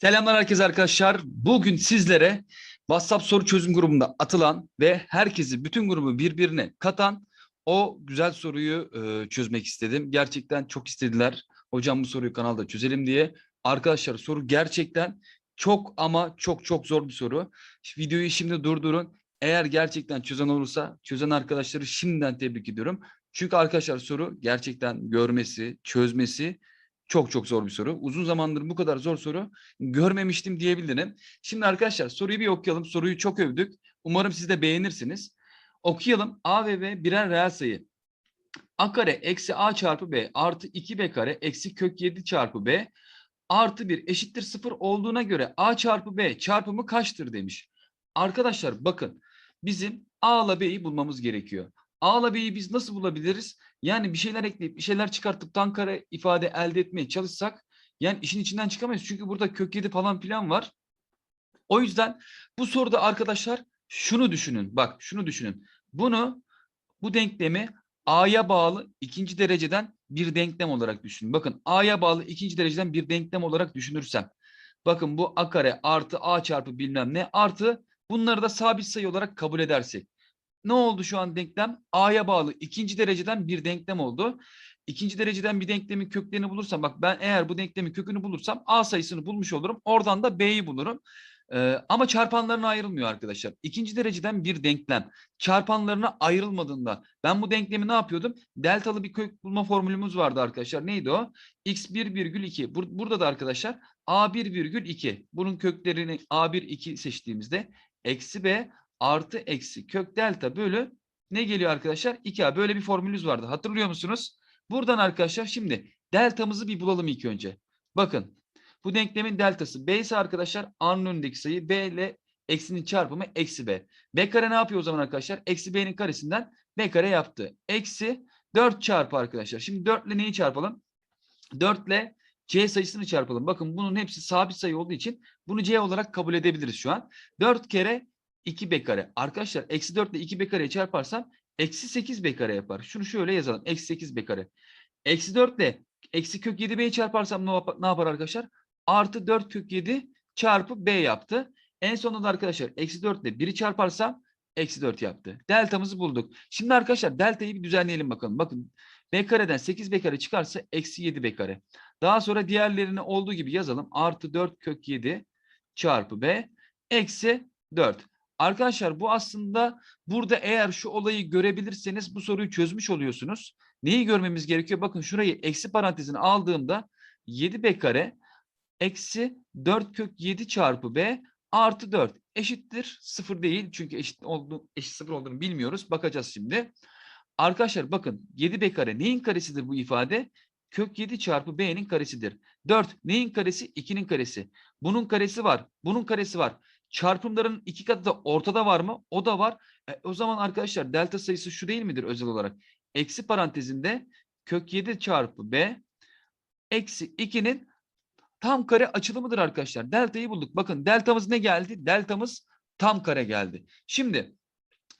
Selamlar herkese arkadaşlar. Bugün sizlere WhatsApp soru çözüm grubunda atılan ve herkesi bütün grubu birbirine katan o güzel soruyu e, çözmek istedim. Gerçekten çok istediler. Hocam bu soruyu kanalda çözelim diye. Arkadaşlar soru gerçekten çok ama çok çok zor bir soru. Videoyu şimdi durdurun. Eğer gerçekten çözen olursa çözen arkadaşları şimdiden tebrik ediyorum. Çünkü arkadaşlar soru gerçekten görmesi, çözmesi çok çok zor bir soru. Uzun zamandır bu kadar zor soru görmemiştim diyebilirim. Şimdi arkadaşlar soruyu bir okuyalım. Soruyu çok övdük. Umarım siz de beğenirsiniz. Okuyalım. A ve B birer reel sayı. A kare eksi A çarpı B artı 2B kare eksi kök 7 çarpı B artı 1 eşittir 0 olduğuna göre A çarpı B çarpımı kaçtır demiş. Arkadaşlar bakın bizim A ile B'yi bulmamız gerekiyor. A ile B'yi biz nasıl bulabiliriz? Yani bir şeyler ekleyip bir şeyler çıkartıp tan kare ifade elde etmeye çalışsak yani işin içinden çıkamayız. Çünkü burada kök 7 falan filan var. O yüzden bu soruda arkadaşlar şunu düşünün. Bak şunu düşünün. Bunu bu denklemi A'ya bağlı ikinci dereceden bir denklem olarak düşünün. Bakın A'ya bağlı ikinci dereceden bir denklem olarak düşünürsem. Bakın bu A kare artı A çarpı bilmem ne artı bunları da sabit sayı olarak kabul edersek. Ne oldu şu an denklem? A'ya bağlı ikinci dereceden bir denklem oldu. İkinci dereceden bir denklemin köklerini bulursam bak ben eğer bu denklemin kökünü bulursam A sayısını bulmuş olurum. Oradan da B'yi bulurum. Ee, ama çarpanlarına ayrılmıyor arkadaşlar. İkinci dereceden bir denklem çarpanlarına ayrılmadığında ben bu denklemi ne yapıyordum? Deltalı bir kök bulma formülümüz vardı arkadaşlar. Neydi o? x1 virgül 2. Bur burada da arkadaşlar a1 virgül 2. Bunun köklerini a1 2 seçtiğimizde eksi b artı eksi kök delta bölü ne geliyor arkadaşlar? 2a. Böyle bir formülümüz vardı. Hatırlıyor musunuz? Buradan arkadaşlar şimdi deltamızı bir bulalım ilk önce. Bakın bu denklemin deltası b ise arkadaşlar a'nın önündeki sayı b ile eksinin çarpımı eksi b. b kare ne yapıyor o zaman arkadaşlar? Eksi b'nin karesinden b kare yaptı. Eksi 4 çarpı arkadaşlar. Şimdi 4 ile neyi çarpalım? 4 ile c sayısını çarpalım. Bakın bunun hepsi sabit sayı olduğu için bunu c olarak kabul edebiliriz şu an. 4 kere 2b kare. Arkadaşlar eksi 4 ile 2b kareyi çarparsam eksi 8b kare yapar. Şunu şöyle yazalım. Eksi 8b kare. Eksi 4 ile eksi kök 7b'yi çarparsam ne yapar, ne yapar arkadaşlar? Artı 4 kök 7 çarpı b yaptı. En sonunda da arkadaşlar eksi 4 ile 1'i çarparsam eksi 4 yaptı. Deltamızı bulduk. Şimdi arkadaşlar deltayı bir düzenleyelim bakalım. Bakın b kareden 8b kare çıkarsa eksi 7b kare. Daha sonra diğerlerini olduğu gibi yazalım. Artı 4 kök 7 çarpı b eksi 4. Arkadaşlar bu aslında burada eğer şu olayı görebilirseniz bu soruyu çözmüş oluyorsunuz. Neyi görmemiz gerekiyor? Bakın şurayı eksi parantezine aldığımda 7b kare eksi 4 kök 7 çarpı b artı 4 eşittir 0 değil. Çünkü eşit, oldu, eşit 0 olduğunu bilmiyoruz. Bakacağız şimdi. Arkadaşlar bakın 7b kare neyin karesidir bu ifade? Kök 7 çarpı b'nin karesidir. 4 neyin karesi? 2'nin karesi. Bunun karesi var. Bunun karesi var. Çarpımların iki katı da ortada var mı? O da var. E, o zaman arkadaşlar delta sayısı şu değil midir özel olarak? Eksi parantezinde kök 7 çarpı b eksi 2'nin tam kare açılımıdır arkadaşlar. Delta'yı bulduk. Bakın deltamız ne geldi? Deltamız tam kare geldi. Şimdi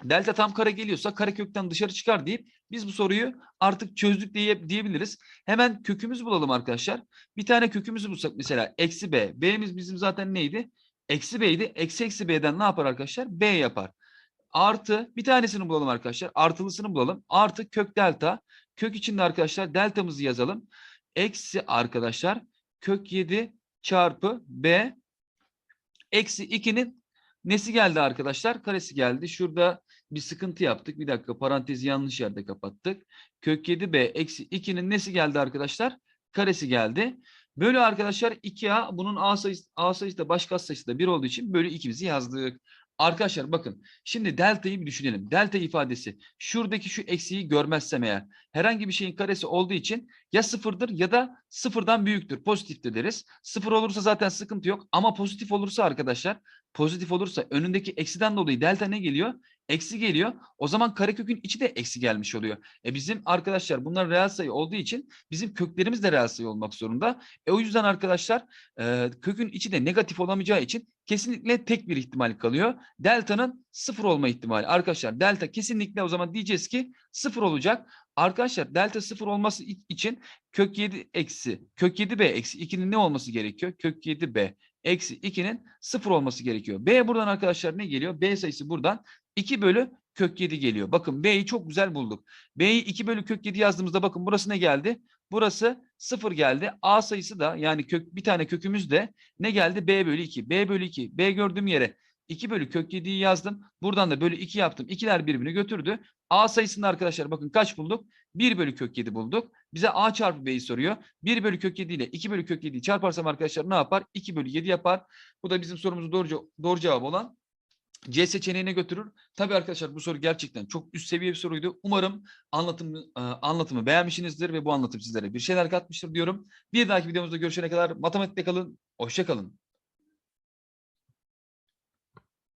delta tam kare geliyorsa kare kökten dışarı çıkar deyip biz bu soruyu artık çözdük diye, diyebiliriz. Hemen kökümüzü bulalım arkadaşlar. Bir tane kökümüzü bulsak mesela eksi b. B'miz bizim zaten neydi? Eksi b'ydi. Eksi eksi b'den ne yapar arkadaşlar? b yapar. Artı bir tanesini bulalım arkadaşlar. Artılısını bulalım. Artı kök delta. Kök içinde arkadaşlar deltamızı yazalım. Eksi arkadaşlar kök 7 çarpı b eksi 2'nin nesi geldi arkadaşlar? Karesi geldi. Şurada bir sıkıntı yaptık. Bir dakika parantezi yanlış yerde kapattık. Kök 7b eksi 2'nin nesi geldi arkadaşlar? Karesi geldi. Bölü arkadaşlar 2a bunun a sayısı, a sayısı da baş sayısı da 1 olduğu için bölü 2'mizi yazdık. Arkadaşlar bakın şimdi delta'yı bir düşünelim. Delta ifadesi şuradaki şu eksiği görmezsem eğer herhangi bir şeyin karesi olduğu için ya sıfırdır ya da sıfırdan büyüktür. Pozitiftir deriz. Sıfır olursa zaten sıkıntı yok ama pozitif olursa arkadaşlar pozitif olursa önündeki eksiden dolayı delta ne geliyor? Eksi geliyor. O zaman karekökün içi de eksi gelmiş oluyor. E bizim arkadaşlar bunlar reel sayı olduğu için bizim köklerimiz de reel sayı olmak zorunda. E o yüzden arkadaşlar e, kökün içi de negatif olamayacağı için kesinlikle tek bir ihtimal kalıyor. Delta'nın sıfır olma ihtimali. Arkadaşlar delta kesinlikle o zaman diyeceğiz ki sıfır olacak. Arkadaşlar delta sıfır olması için kök 7 eksi kök 7b eksi 2'nin ne olması gerekiyor? Kök 7b eksi 2'nin 0 olması gerekiyor. B buradan arkadaşlar ne geliyor? B sayısı buradan 2 bölü kök 7 geliyor. Bakın B'yi çok güzel bulduk. B'yi 2 bölü kök 7 yazdığımızda bakın burası ne geldi? Burası 0 geldi. A sayısı da yani kök bir tane kökümüz de ne geldi? B bölü 2. B bölü 2. B gördüğüm yere 2 bölü kök 7'yi yazdım. Buradan da bölü 2 yaptım. İkiler birbirini götürdü. A sayısında arkadaşlar bakın kaç bulduk? 1 bölü kök 7 bulduk. Bize A çarpı B'yi soruyor. 1 bölü kök 7 ile 2 bölü kök 7'yi çarparsam arkadaşlar ne yapar? 2 bölü 7 yapar. Bu da bizim sorumuzun doğru, doğru cevabı olan C seçeneğine götürür. Tabii arkadaşlar bu soru gerçekten çok üst seviye bir soruydu. Umarım anlatımı, e, anlatımı beğenmişsinizdir ve bu anlatım sizlere bir şeyler katmıştır diyorum. Bir dahaki videomuzda görüşene kadar matematikte kalın. Hoşça kalın.